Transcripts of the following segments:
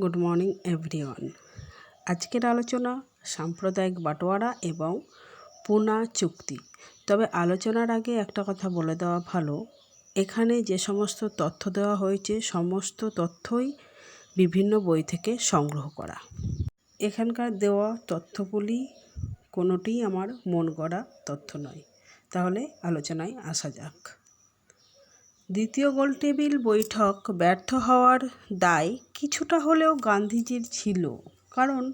Good morning, everyone. আজকের আলোচনা সাম্প্রদায়িক বাটোয়ারা এবং পুনা চুক্তি। তবে আলোচনার আগে একটা কথা বলে দেওয়া ভালো, এখানে যে সমস্ত তথ্য দেওয়া হয়েছে, সমস্ত তথ্যই বিভিন্ন বই থেকে সংগ্রহ করা। এখানকার দেওয়া তথ্যগুলি কোনোটিই আমার মন গড়া তথ্য নয়। তাহলে আলোচনায় আসা যাক। দ্বিতীয় গোলটেবিল বৈঠক ব্যর্থ হওয়ার দায় কিছুটা হলেও গান্ধীজির ছিল। কারণ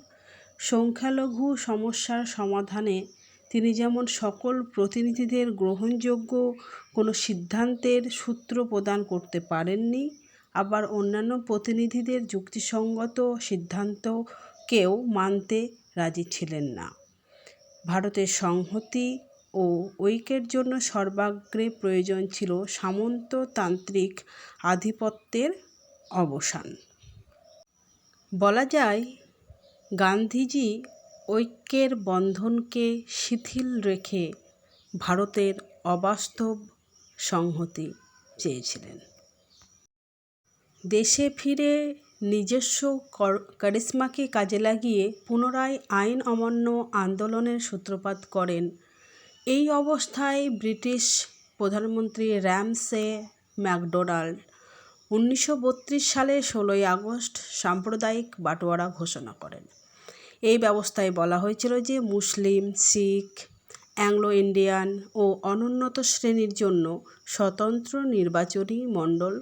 সংখ্যালঘু সমস্যার সমাধানে তিনি যেমন সকল প্রতিনিধিদের গ্রহণযোগ্য কোনো সিদ্ধান্তের সূত্র প্রদান করতে পারেননি, আবার অন্যান্য প্রতিনিধিদের যুক্তিসঙ্গত সিদ্ধান্তকেও মানতে রাজি ছিলেন না। ভারতের সংহতি ও ঐক্যের জন্য সর্বাগ্রে প্রয়োজন ছিল সামন্ততান্ত্রিক আধিপত্যের অবসান। বলা যায়, গান্ধীজি ঐক্যের বন্ধনকে শিথিল রেখে ভারতের অবাস্তব সংহতি চেয়েছিলেন। দেশে ফিরে নিজস্ব কারিশ্মাকে কাজে লাগিয়ে পুনরায় আইন অমান্য আন্দোলনের সূত্রপাত করেন এই অবস্থায় ব্রিটিশ প্রধানমন্ত্রী র্যামসে ম্যাকডোনাল্ড উনিশশো সালের ষোলোই আগস্ট সাম্প্রদায়িক বাটোয়ারা ঘোষণা করেন। এই ব্যবস্থায় বলা হয়েছিল যে মুসলিম, শিখ অ্যাংলো ইন্ডিয়ান ও অনুন্নত শ্রেণির জন্য স্বতন্ত্র নির্বাচনী মণ্ডল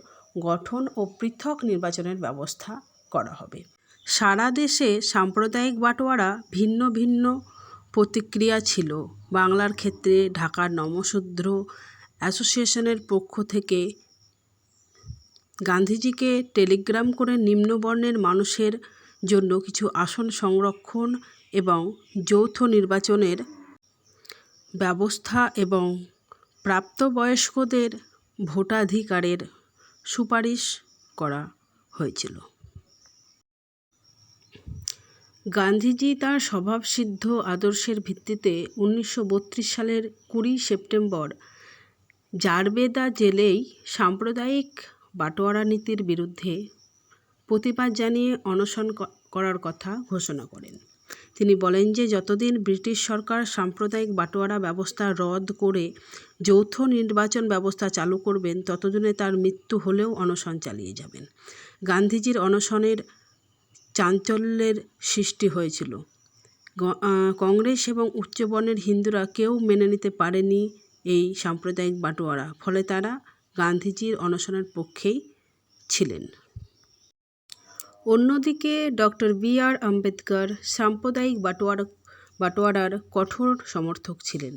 গঠন ও পৃথক নির্বাচনের ব্যবস্থা করা হবে। সারা দেশে সাম্প্রদায়িক বাটোয়ারা ভিন্ন ভিন্ন প্রতিক্রিয়া ছিল। বাংলার ক্ষেত্রে ঢাকার নমশূদ্র অ্যাসোসিয়েশনের পক্ষ থেকে গান্ধীজিকে টেলিগ্রাম করে নিম্নবর্ণের মানুষের জন্য কিছু আসন সংরক্ষণ এবং যৌথ নির্বাচনের ব্যবস্থা এবং প্রাপ্তবয়স্কদের ভোটাধিকারের সুপারিশ করা হয়েছিল। গান্ধীজি তাঁর স্বভাবসিদ্ধ আদর্শের ভিত্তিতে উনিশশো বত্রিশ সালের কুড়ি সেপ্টেম্বর জারবেদা জেলেই সাম্প্রদায়িক বাটোয়ারা নীতির বিরুদ্ধে প্রতিবাদ জানিয়ে অনশন করার কথা ঘোষণা করেন। তিনি বলেন যে, যতদিন ব্রিটিশ সরকার সাম্প্রদায়িক বাটোয়ারা ব্যবস্থা রদ করে যৌথ নির্বাচন ব্যবস্থা চালু করবেন, ততদিনে তার মৃত্যু হলেও অনশন চালিয়ে যাবেন। গান্ধীজির অনশনের চাঞ্চল্যের সৃষ্টি হয়েছিল। কংগ্রেস এবং উচ্চবর্ণের হিন্দুরা কেউ মেনে নিতে পারেনি এই সাম্প্রদায়িক বাটোয়ারা, ফলে তারা গান্ধীজির অনশনের পক্ষেই ছিলেন। অন্যদিকে ডক্টর বি আর আম্বেদকর সাম্প্রদায়িক বাটোয়ারা, বাটোয়ারার কঠোর সমর্থক ছিলেন।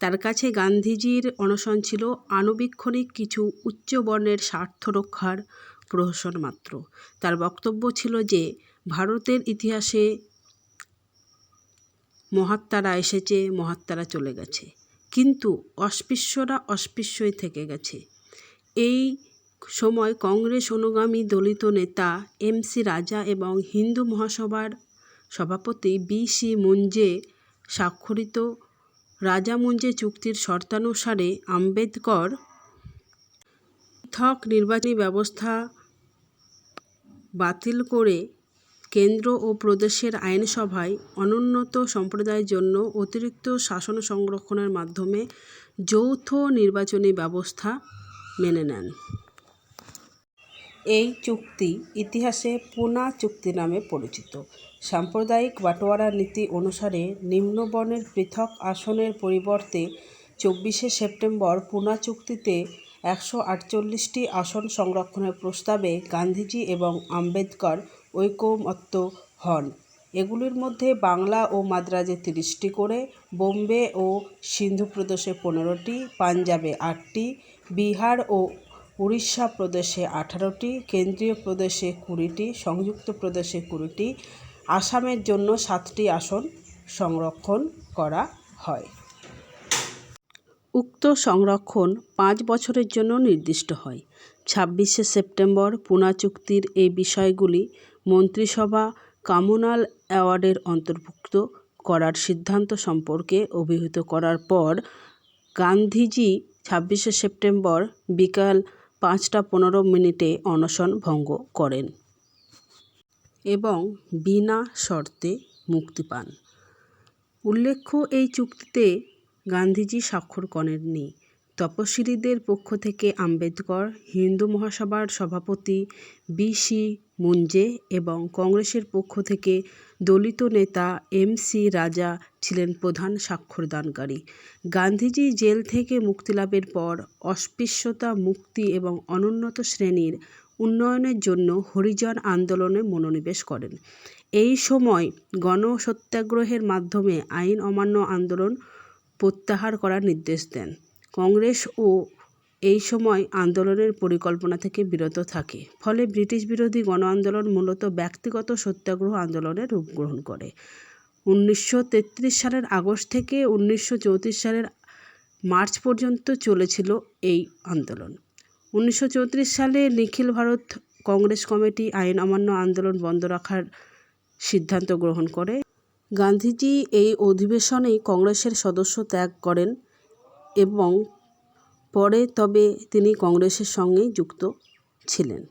তার কাছে গান্ধীজির অনশন ছিল আনুবীক্ষণিক কিছু উচ্চবর্ণের স্বার্থ রক্ষার প্রহসন মাত্র। তার বক্তব্য ছিল যে ভারতের ইতিহাসে মহাত্মারা এসেছে, মহাত্মারা চলে গেছে। কিন্তু অস্পৃশ্যরা অস্পৃশ্যই থেকে গেছে। এই সময় কংগ্রেস অনুগামী দলিত নেতা এম সি রাজা এবং হিন্দু মহাসভার সভাপতি বি সি মুঞ্জে স্বাক্ষরিত রাজা মুঞ্জে চুক্তির শর্তানুসারে আম্বেদকর পৃথক নির্বাচনী ব্যবস্থা বাতিল করে কেন্দ্র ও প্রদেশের আইনসভায় অনুন্নত সম্প্রদায়ের জন্য অতিরিক্ত শাসন সংরক্ষণের মাধ্যমে যৌথ নির্বাচনী ব্যবস্থা মেনে নেন। এই চুক্তি ইতিহাসে পুনা চুক্তি নামে পরিচিত। সাম্প্রদায়িক বাটোয়ারা নীতি অনুসারে নিম্নবর্ণের পৃথক আসনের পরিবর্তে চব্বিশে সেপ্টেম্বর পুনা চুক্তিতে একশো আটচল্লিশটি আসন সংরক্ষণের প্রস্তাবে গান্ধীজি এবং আম্বেদকর ঐকমত্য হন। এগুলির মধ্যে বাংলা ও মাদ্রাজে তিরিশটি করে, বোম্বে ও সিন্ধু প্রদেশে পনেরোটি, পাঞ্জাবে আটটি, বিহার ও উড়িষ্যা প্রদেশে আঠারোটি, কেন্দ্রীয় প্রদেশে কুড়িটি, সংযুক্ত প্রদেশে কুড়িটি, আসামের জন্য সাতটি আসন সংরক্ষণ করা হয়। উক্ত সংরক্ষণ পাঁচ বছরের জন্য নির্দিষ্ট হয়। ছাব্বিশে সেপ্টেম্বর পুনা চুক্তির এই বিষয়গুলি মন্ত্রিসভা কমনাল অ্যাওয়ার্ডের অন্তর্ভুক্ত করার সিদ্ধান্ত সম্পর্কে অভিহিত করার পর গান্ধীজি ছাব্বিশে সেপ্টেম্বর বিকাল পাঁচটা পনেরো মিনিটে অনশন ভঙ্গ করেন এবং বিনা শর্তে মুক্তি পান। উল্লেখ্য, এই চুক্তিতে গান্ধীজি স্বাক্ষর করেননি। তপশিলীদের পক্ষ থেকে আম্বেদকর, হিন্দু মহাসভার সভাপতি বি সি মুঞ্জে এবং কংগ্রেসের পক্ষ থেকে দলিত নেতা এম সি রাজা ছিলেন প্রধান স্বাক্ষরদানকারী। গান্ধীজি জেল থেকে মুক্তিলাভের পর অস্পৃশ্যতা, মুক্তি এবং অনুন্নত শ্রেণির উন্নয়নের জন্য হরিজন আন্দোলনে মনোনিবেশ করেন। এই সময় গণসত্যাগ্রহের মাধ্যমে আইন অমান্য আন্দোলন প্রত্যাহার করার নির্দেশ দেন। কংগ্রেস ও এই সময় আন্দোলনের পরিকল্পনা থেকে বিরত থাকে। ফলে ব্রিটিশ বিরোধী গণ আন্দোলন মূলত ব্যক্তিগত সত্যাগ্রহ আন্দোলনের রূপ গ্রহণ করে। উনিশশো তেত্রিশ সালের আগস্ট থেকে উনিশশো চৌত্রিশ সালের মার্চ পর্যন্ত চলেছিল এই আন্দোলন। উনিশশো চৌত্রিশ সালে নিখিল ভারত কংগ্রেস কমিটি আইন অমান্য আন্দোলন বন্ধ রাখার সিদ্ধান্ত গ্রহণ করে। গান্ধীজি এই অধিবেশনেই কংগ্রেসের সদস্য ত্যাগ করেন। এবং পরে তবে তিনি কংগ্রেসের সঙ্গেই যুক্ত ছিলেন।